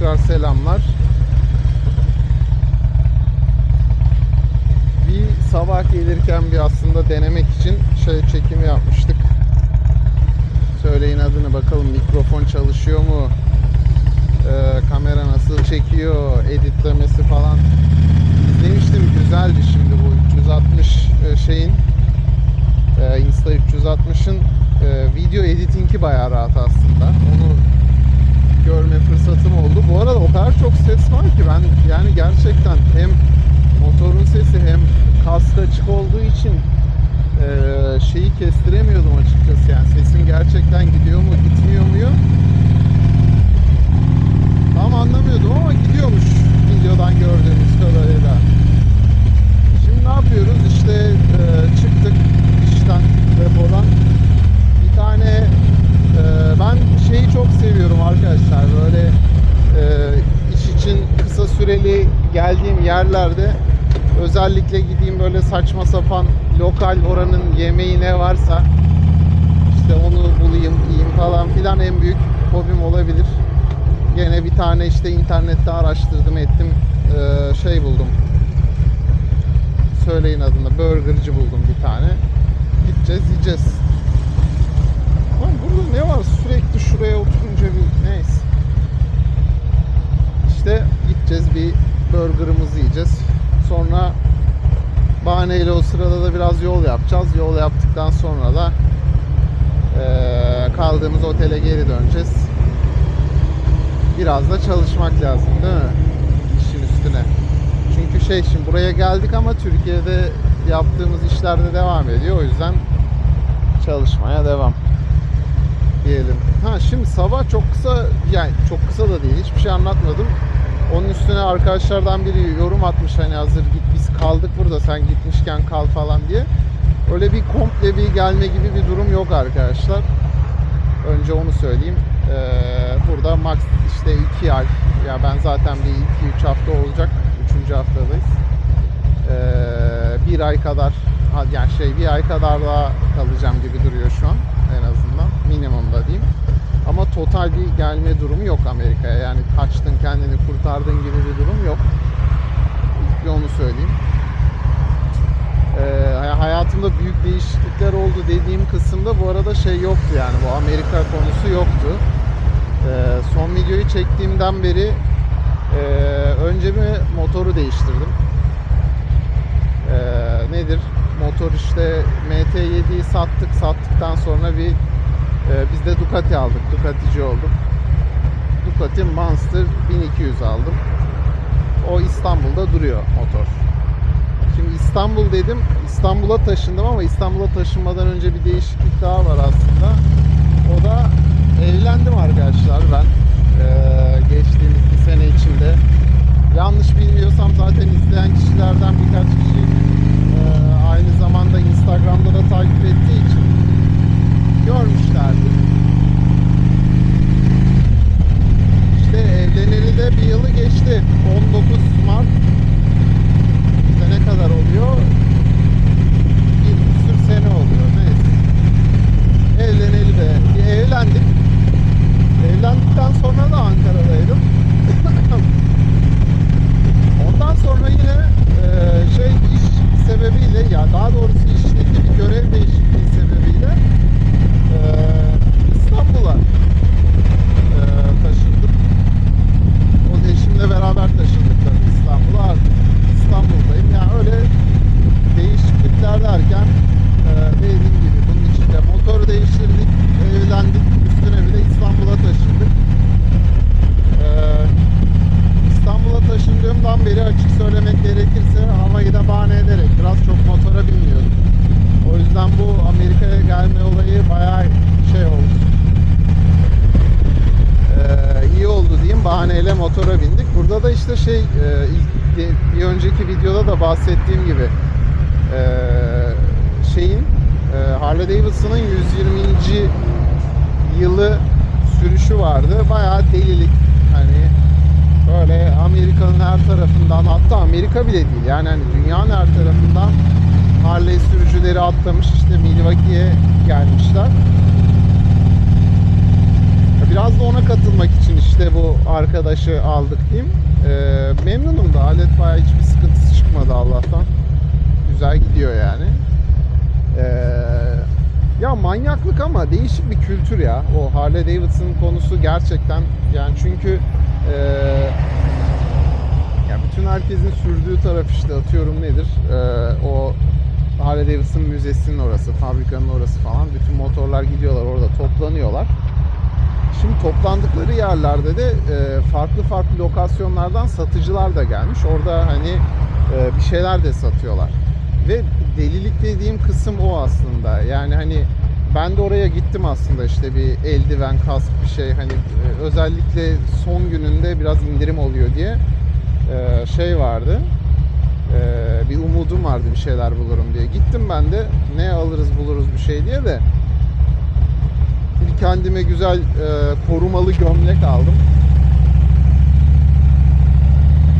tekrar selamlar. Bir sabah gelirken bir aslında denemek için şey çekimi yapmıştık. Söyleyin adını bakalım mikrofon çalışıyor mu? Ee, kamera nasıl çekiyor? Editlemesi falan. İzlemiştim güzeldi şimdi bu 360 e, şeyin e, Insta 360'ın e, video editingi bayağı rahat aslında. Onu görme fırsatım oldu. Bu arada o kadar çok ses var ki ben yani gerçekten hem motorun sesi hem kask açık olduğu için e, şeyi kestiremiyordum açıkçası yani sesim gerçekten gidiyor mu gitmiyor mu tam anlamıyordum ama gidiyormuş videodan gördüğümüz kadarıyla. Şimdi ne yapıyoruz? İşte e, çıktık işten, depodan. Bir tane e, ben şeyi çok seviyorum arkadaşlar. Böyle e, iş için kısa süreli geldiğim yerlerde özellikle gideyim böyle saçma sapan lokal oranın yemeği ne varsa işte onu bulayım, yiyeyim falan filan en büyük hobim olabilir. Gene bir tane işte internette araştırdım ettim Ee, şey buldum. Söyleyin adını burgerci buldum bir tane. Gideceğiz yiyeceğiz. Lan burada ne var sürekli şuraya oturunca bir neyse. İşte gideceğiz bir burgerımızı yiyeceğiz. Sonra bahaneyle o sırada da biraz yol yapacağız. Yol yaptıktan sonra da kaldığımız otele geri döneceğiz. Biraz da çalışmak lazım değil mi? İşin üstüne. Çünkü şey şimdi buraya geldik ama Türkiye'de yaptığımız işlerde devam ediyor. O yüzden çalışmaya devam diyelim. Ha şimdi sabah çok kısa yani çok kısa da değil hiçbir şey anlatmadım. Onun üstüne arkadaşlardan biri yorum atmış hani hazır git biz kaldık burada sen gitmişken kal falan diye. Öyle bir komple bir gelme gibi bir durum yok arkadaşlar. Önce onu söyleyeyim. Ee, burada max işte 2 ay. Ya ben zaten bir 2-3 hafta olacak. 3. haftadayız. Ee, bir ay kadar yani şey bir ay kadar daha kalacağım gibi duruyor şu an en azından. Minimumda diyeyim. Ama total bir gelme durumu yok Amerika'ya. Yani kaçtın kendini kurtardın gibi bir durum yok. İlk bir onu söyleyeyim. Ee, hay- hayatımda büyük değişiklikler oldu dediğim kısımda bu arada şey yoktu yani bu Amerika konusu yoktu. Ee, son videoyu çektiğimden beri e, önce bir motoru değiştirdim. Ee, nedir? Motor işte MT7'yi sattık. Sattıktan sonra bir biz de Ducati aldık. Ducatici oldum. Ducati Monster 1200 aldım. O İstanbul'da duruyor motor. Şimdi İstanbul dedim. İstanbul'a taşındım ama İstanbul'a taşınmadan önce bir değişiklik daha var aslında. O da evlendim arkadaşlar ben. Ee, geçtiğimiz bir sene içinde. Yanlış bilmiyorsam zaten izleyen kişilerden birkaç kişi e, aynı zamanda Instagram'da da takip ettiği için görmüşlerdi. Evlendik, üstüne bir de İstanbul'a taşındık. E, İstanbul'a taşındığımdan beri açık söylemek gerekirse havayı da bahane ederek biraz çok motora binmiyordum. O yüzden bu Amerika'ya gelme olayı bayağı şey oldu. Ee, iyi oldu diyeyim. Bahaneyle motora bindik. Burada da işte şey e, bir önceki videoda da bahsettiğim gibi e, şeyin e, Harley Davidson'ın 120. yılı sürüşü vardı. Bayağı delilik. Hani böyle Amerika'nın her tarafından hatta Amerika bile değil yani hani dünyanın her tarafından Harley sürücüleri atlamış işte Milwaukee'ye gelmişler. Biraz da ona katılmak için işte bu arkadaşı aldık diyeyim. Ee, memnunum da alet bayağı hiçbir sıkıntısı çıkmadı Allah'tan. Güzel gidiyor yani. Ee, ya manyaklık ama değişik bir kültür ya. O Harley Davidson konusu gerçekten yani çünkü ee, ya bütün herkesin sürdüğü taraf işte atıyorum nedir? Ee, o Harley Davidson müzesinin orası, fabrikanın orası falan. Bütün motorlar gidiyorlar orada toplanıyorlar. Şimdi toplandıkları yerlerde de e, farklı farklı lokasyonlardan satıcılar da gelmiş. Orada hani e, bir şeyler de satıyorlar. Ve delilik dediğim kısım o aslında. Yani hani ben de oraya gittim aslında işte bir eldiven, kask bir şey hani e, özellikle son gününde biraz indirim oluyor diye e, şey vardı. E, bir umudum vardı bir şeyler bulurum diye. Gittim ben de ne alırız buluruz bir şey diye de bir kendime güzel korumalı gömlek aldım.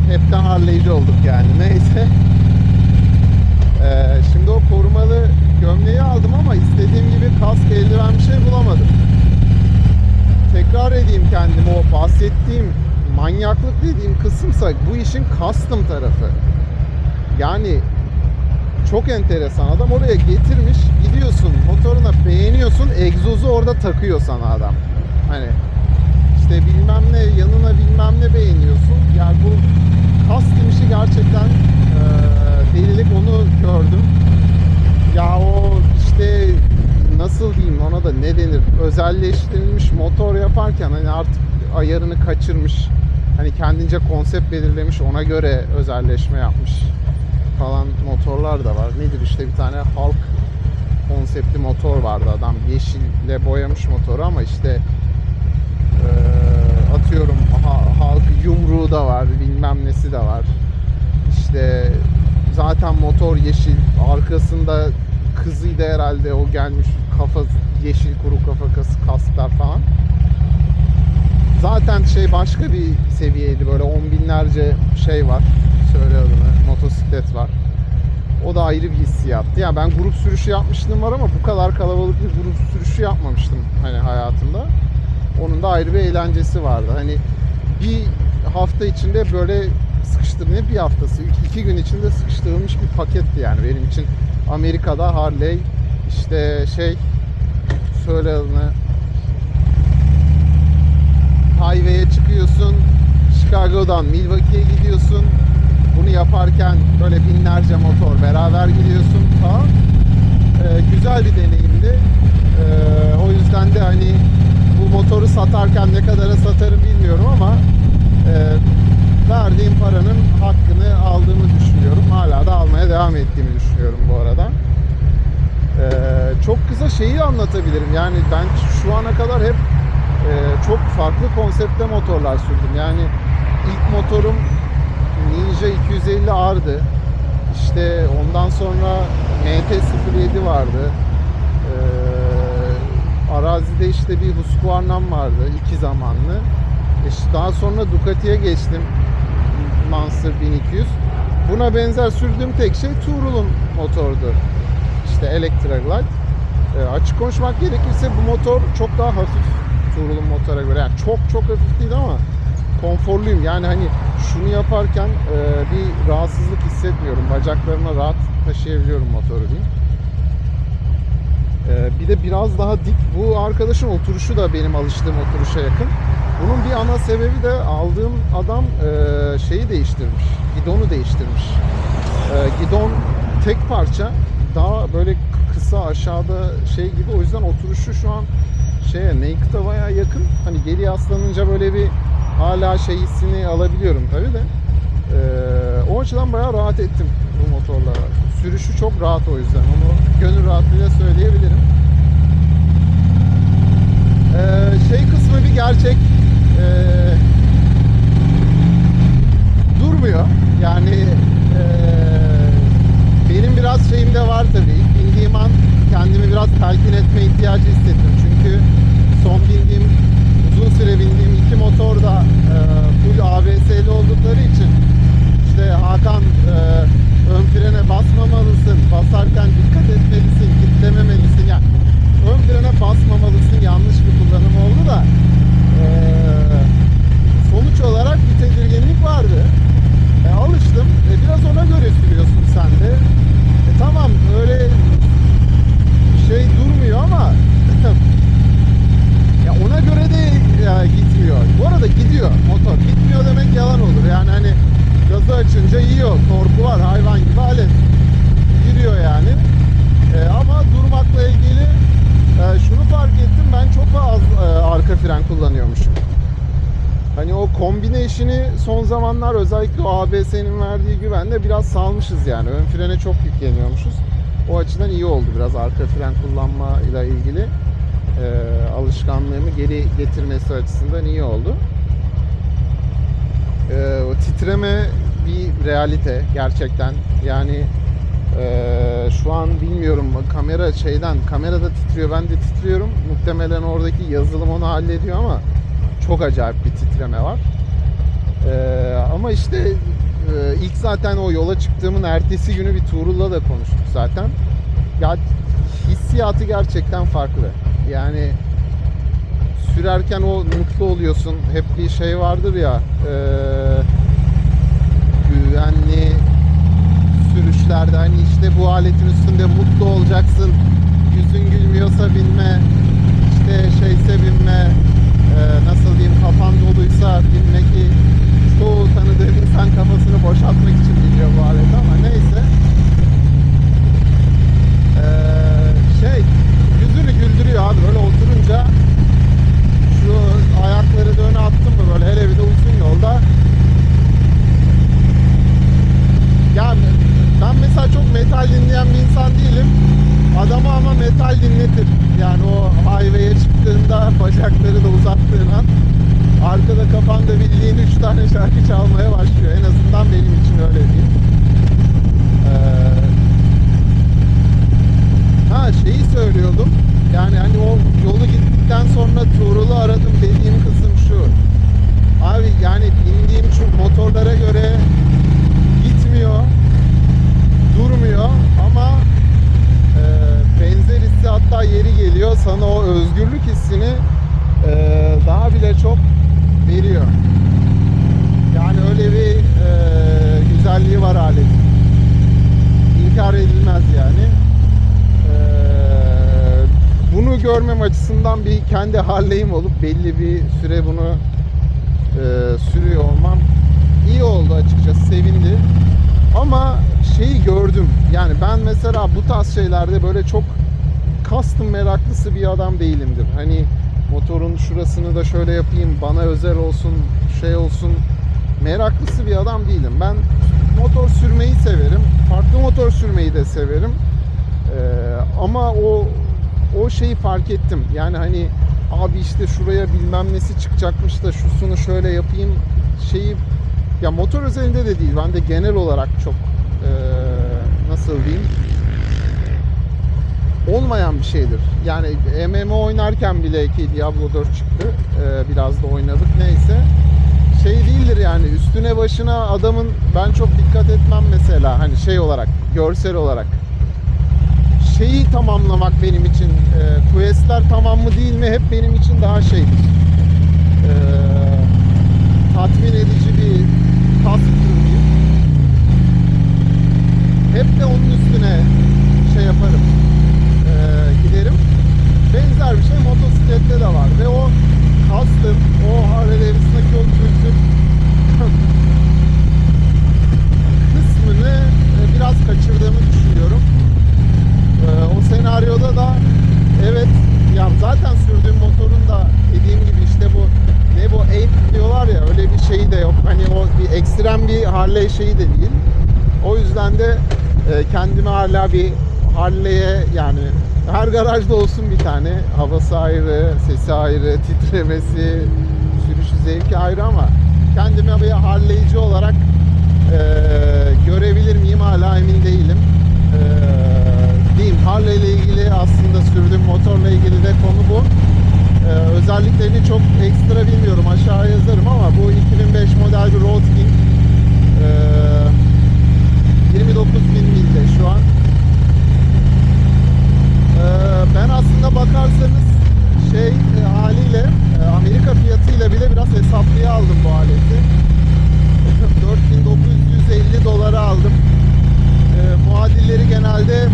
Hepten Harley'ci olduk yani neyse. E, şimdi o korumalı gömleği aldım ama istediğim gibi kask eldiven bir şey bulamadım. Tekrar edeyim kendime o bahsettiğim manyaklık dediğim kısımsa bu işin custom tarafı. Yani çok enteresan. Adam oraya getirmiş. Gidiyorsun motoruna beğeniyorsun. Egzozu orada takıyor sana adam. Hani işte bilmem ne yanına bilmem ne beğeniyorsun. Yani bu custom işi gerçekten e, delilik onu gördüm. Ya o işte nasıl diyeyim ona da ne denir? Özelleştirilmiş motor yaparken hani artık ayarını kaçırmış. Hani kendince konsept belirlemiş ona göre özelleşme yapmış falan motorlar da var. Nedir işte bir tane halk konseptli motor vardı adam yeşille boyamış motoru ama işte eee, atıyorum ha- halk yumruğu da var bilmem nesi de var. İşte zaten motor yeşil arkasında kızıydı herhalde o gelmiş kafa yeşil kuru kafa kas, kasklar falan. Zaten şey başka bir seviyeydi böyle on binlerce şey var söyle motosiklet var. O da ayrı bir hissiyattı. Yani ben grup sürüşü yapmıştım var ama bu kadar kalabalık bir grup sürüşü yapmamıştım hani hayatımda. Onun da ayrı bir eğlencesi vardı. Hani bir hafta içinde böyle sıkıştır ne bir haftası? İki gün içinde sıkıştırılmış bir paketti yani. Benim için Amerika'da Harley işte şey söyle adını. Highway'e çıkıyorsun Chicago'dan Milwaukee'ye gidiyorsun. Bunu yaparken böyle binlerce motor beraber gidiyorsun. Falan Ee, güzel bir deneyimdi. Ee, o yüzden de hani bu motoru satarken ne kadara satarım bilmiyorum ama e, verdiğim paranın hakkını aldığımı düşünüyorum hala da almaya devam ettiğimi düşünüyorum bu arada Ee, çok kısa şeyi anlatabilirim yani ben şu ana kadar hep e, çok farklı konsepte motorlar sürdüm yani ilk motorum Ninja 250 R'dı. İşte ondan sonra MT-07 vardı. Ee, arazide işte bir Husqvarna'm vardı iki zamanlı. İşte daha sonra Ducati'ye geçtim. Monster 1200. Buna benzer sürdüğüm tek şey Tuğrul'un motordu. İşte Electra Glide. Ee, açık konuşmak gerekirse bu motor çok daha hafif Tuğrul'un motora göre. Yani çok çok hafif değil ama konforluyum. Yani hani şunu yaparken e, bir rahatsızlık hissetmiyorum. Bacaklarıma rahat taşıyabiliyorum motoru diyeyim. E, bir de biraz daha dik. Bu arkadaşın oturuşu da benim alıştığım oturuşa yakın. Bunun bir ana sebebi de aldığım adam e, şeyi değiştirmiş. Gidonu değiştirmiş. E, gidon tek parça daha böyle kısa aşağıda şey gibi. O yüzden oturuşu şu an şeye Naked'a bayağı yakın. Hani geri yaslanınca böyle bir hala şey hissini alabiliyorum tabi de. Ee, o açıdan bayağı rahat ettim bu motorla. Sürüşü çok rahat o yüzden. Onu gönül rahatlığıyla söyleyebilirim. Ee, şey kısmı bir gerçek. Ee, durmuyor. Yani ee, benim biraz şeyim de var tabii. Bindiğim an kendimi biraz telkin etme ihtiyacı hissettim. Çünkü son bindiğim uzun süre bindiğim iki motor da e, full ABS'li oldukları için işte Hakan tedirginlik vardı. E, alıştım. E, biraz ona göre sürüyorsun sen de. E, tamam öyle şey durmuyor ama ya ona göre de ya, gitmiyor. Bu arada gidiyor motor. Gitmiyor demek yalan olur. Yani hani gazı açınca yiyor. Torku var hayvan gibi alet. Giriyor yani. E, ama durmakla ilgili e, şunu fark ettim ben çok az e, arka fren kullanıyormuşum kombine işini son zamanlar özellikle o ABS'nin verdiği güvenle biraz salmışız yani. Ön frene çok yükleniyormuşuz. O açıdan iyi oldu biraz arka fren kullanmayla ilgili e, alışkanlığımı geri getirmesi açısından iyi oldu. E, o titreme bir realite gerçekten. Yani e, şu an bilmiyorum kamera şeyden kamerada titriyor ben de titriyorum. Muhtemelen oradaki yazılım onu hallediyor ama çok acayip bir titreme var. Ee, ama işte e, ilk zaten o yola çıktığımın ertesi günü bir Tuğrul'la da konuştuk zaten. Ya hissiyatı gerçekten farklı. Yani sürerken o mutlu oluyorsun. Hep bir şey vardır ya e, güvenli sürüşlerde hani işte bu aletin üstünde mutlu olacaksın. Yüzün gülmüyorsa binme. işte şeyse binme. E, nasıl diyeyim kafan doluysa binme ki çoğu tanıdığım insan kafasını boşaltmak için biliyor bu aleti ama neyse. Ee, şey yüzünü güldürüyor abi. Böyle oturunca şu ayakları da öne attım mı böyle? Hele bir de uzun yolda. Ya ben mesela çok metal dinleyen bir insan değilim. Adamı ama metal dinletir. Yani o çıktığında bacakları da uzattığın an arkada kafanda bildiğin 3 tane şarkı çalmaya başlıyor en azından benim için öyle değil ee, Ha şeyi söylüyordum. Yani hani o yolu gittikten sonra Tuğrul'u aradım dediğim kısım şu. Abi yani bindiğim şu motorlara göre gitmiyor. Durmuyor ama e, benzer hissi hatta yeri geliyor sana o özgürlük hissini daha bile çok veriyor. Yani öyle bir e, güzelliği var aletin. İnkar edilmez yani. Ee, bunu görmem açısından bir kendi halleyim olup belli bir süre bunu e, sürüyor olmam iyi oldu açıkçası sevindi. Ama şeyi gördüm. Yani ben mesela bu tarz şeylerde böyle çok custom meraklısı bir adam değilimdir. Hani motorun şurasını da şöyle yapayım, bana özel olsun, şey olsun meraklısı bir adam değilim. Ben motor sürmeyi severim. Farklı motor sürmeyi de severim. Ee, ama o o şeyi fark ettim. Yani hani abi işte şuraya bilmem nesi çıkacakmış da şusunu şöyle yapayım şeyi ya motor özelinde de değil. Ben de genel olarak çok ee, nasıl diyeyim olmayan bir şeydir. Yani MMO oynarken bile ki Diablo 4 çıktı. Ee, biraz da oynadık neyse. Şey değildir yani üstüne başına adamın ben çok dikkat etmem mesela hani şey olarak görsel olarak şeyi tamamlamak benim için e, questler tamam mı değil mi hep benim için daha şeydir. E, tatmin edici bir diyeyim. Hep de onun üstüne şey yaparım. E, giderim. Benzer bir şey motosiklette de var ve o custom, o Harley Davidson'daki o kültür kısmını e, biraz kaçırdığımı düşünüyorum. Ee, o senaryoda da evet ya zaten sürdüğüm motorun da dediğim gibi işte bu ne bu ape diyorlar ya öyle bir şeyi de yok. Hani o bir ekstrem bir Harley şeyi de değil. O yüzden de e, kendime hala bir Harley'e yani her garajda olsun bir tane. Havası ayrı, sesi ayrı, titremesi, sürüşü zevki ayrı ama kendime bir Harley'ci olarak e, görebilir miyim hala emin değilim. E, diyeyim Harley ile ilgili aslında sürdüğüm motorla ilgili de konu bu. Ee, özelliklerini çok ekstra bilmiyorum aşağı yazarım ama bu 2005 model bir Road King ee, 29 bin milde şu an. Ee, ben aslında bakarsanız şey e, haliyle e, Amerika fiyatıyla bile biraz hesaplıya aldım bu aleti. 4950 dolara aldım. Ee, muadilleri genelde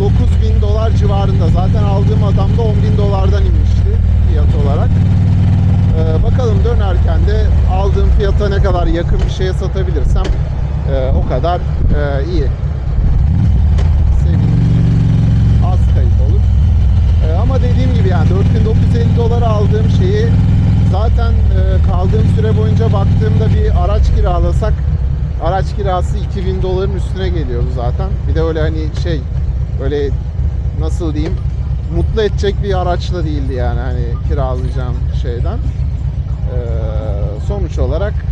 9000 dolar civarında. Zaten aldığım adam da 10 bin dolardan inmişti fiyat olarak. Ee, bakalım dönerken de aldığım fiyata ne kadar yakın bir şeye satabilirsem e, o kadar e, iyi. Az kayıp olur. E, ama dediğim gibi yani 4950 dolara aldığım şeyi zaten e, kaldığım süre boyunca baktığımda bir araç kiralasak araç kirası 2000 doların üstüne geliyordu zaten. Bir de öyle hani şey öyle nasıl diyeyim mutlu edecek bir araçla değildi yani hani kiralayacağım şeyden. Ee, sonuç olarak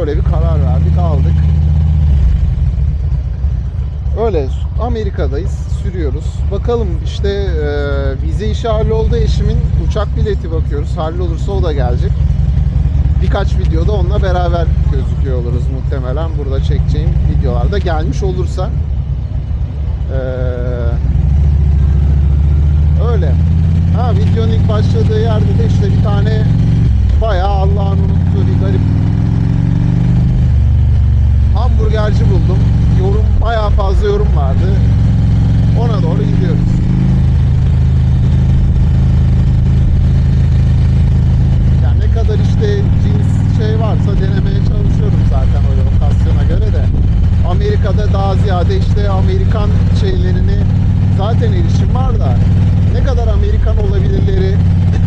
öyle bir karar verdik aldık. Öyle Amerika'dayız sürüyoruz. Bakalım işte e, vize işi halloldu eşimin uçak bileti bakıyoruz. Hallolursa o da gelecek. Birkaç videoda onunla beraber gözüküyor oluruz muhtemelen. Burada çekeceğim videolarda gelmiş olursa. Ee, öyle. Ha videonun ilk başladığı yerde de işte bir tane bayağı Allah'ın unuttuğu bir garip hamburgerci buldum. Yorum bayağı fazla yorum vardı. Ona doğru gidiyoruz. Yani ne kadar işte cins şey varsa denemeye çalışıyorum zaten o lokasyona göre de. Amerika'da daha ziyade işte Amerikan şeylerini zaten erişim var da ne kadar Amerikan olabilirleri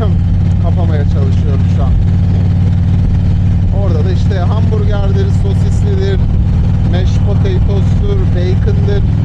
kapamaya çalışıyorum şu an. Orada da işte hamburgerdir, sosislidir, mashed potatos'tur, bacon'dır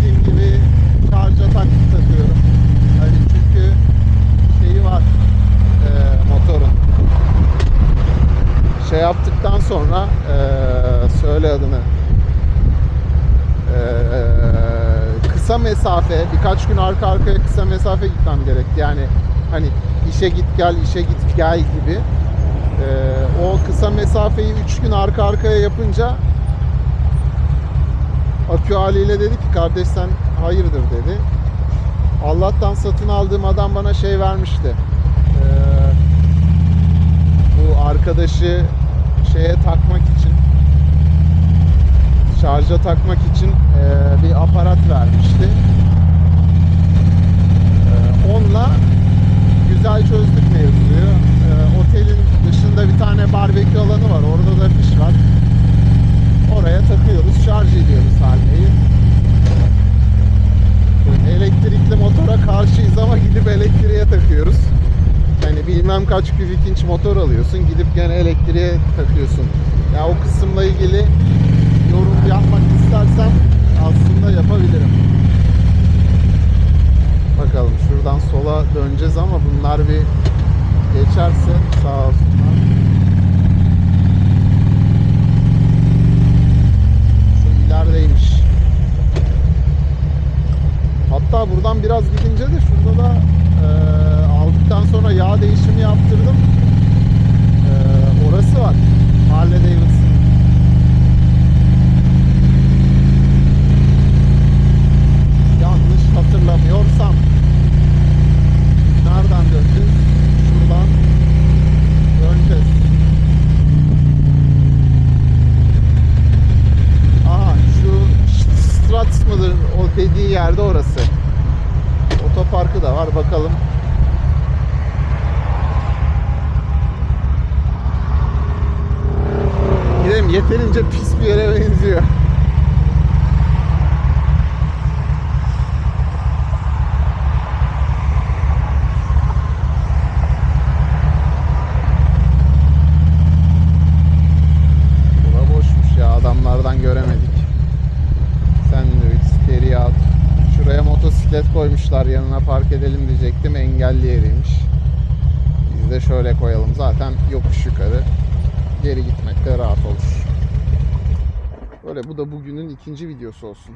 park ettiğim gibi şarja takıp takıyorum. Hani çünkü şeyi var e, motorun. Şey yaptıktan sonra e, söyle adını. Ee, kısa mesafe birkaç gün arka arkaya kısa mesafe gitmem gerek yani hani işe git gel işe git gel gibi Ee, o kısa mesafeyi 3 gün arka arkaya yapınca akü haliyle dedi ki kardeş sen hayırdır dedi Allah'tan satın aldığım adam bana şey vermişti Ee, bu arkadaşı şeye takmak için şarj araca takmak için e, bir aparat vermişti. E, onunla güzel çözdük mevzuyu. E, otelin dışında bir tane barbekü alanı var. Orada da fiş var. Oraya takıyoruz, şarj ediyoruz haldeyi. Elektrikli motora karşıyız ama gidip elektriğe takıyoruz. Yani bilmem kaç kübik inç motor alıyorsun, gidip gene elektriğe takıyorsun. Ya o kısımla ilgili yorum yapmak istersem aslında yapabilirim. Bakalım şuradan sola döneceğiz ama bunlar bir geçerse sağ olsunlar. Şu ilerideymiş. Hatta buradan biraz gidince de şurada da eee, aldıktan sonra yağ değişimi yaptırdım. Eee, orası var. Harley Davidson. Yanlış hatırlamıyorsam. Nereden döndük? Şuradan döneceğiz. Aha şu Strats mıdır o dediği yerde orası. Var bakalım. Gidelim yeterince pis bir yere benziyor. Koymuşlar yanına park edelim diyecektim engelli yeriymiş. Biz de şöyle koyalım zaten yokuş yukarı. Geri gitmek de rahat olur. Böyle bu da bugünün ikinci videosu olsun.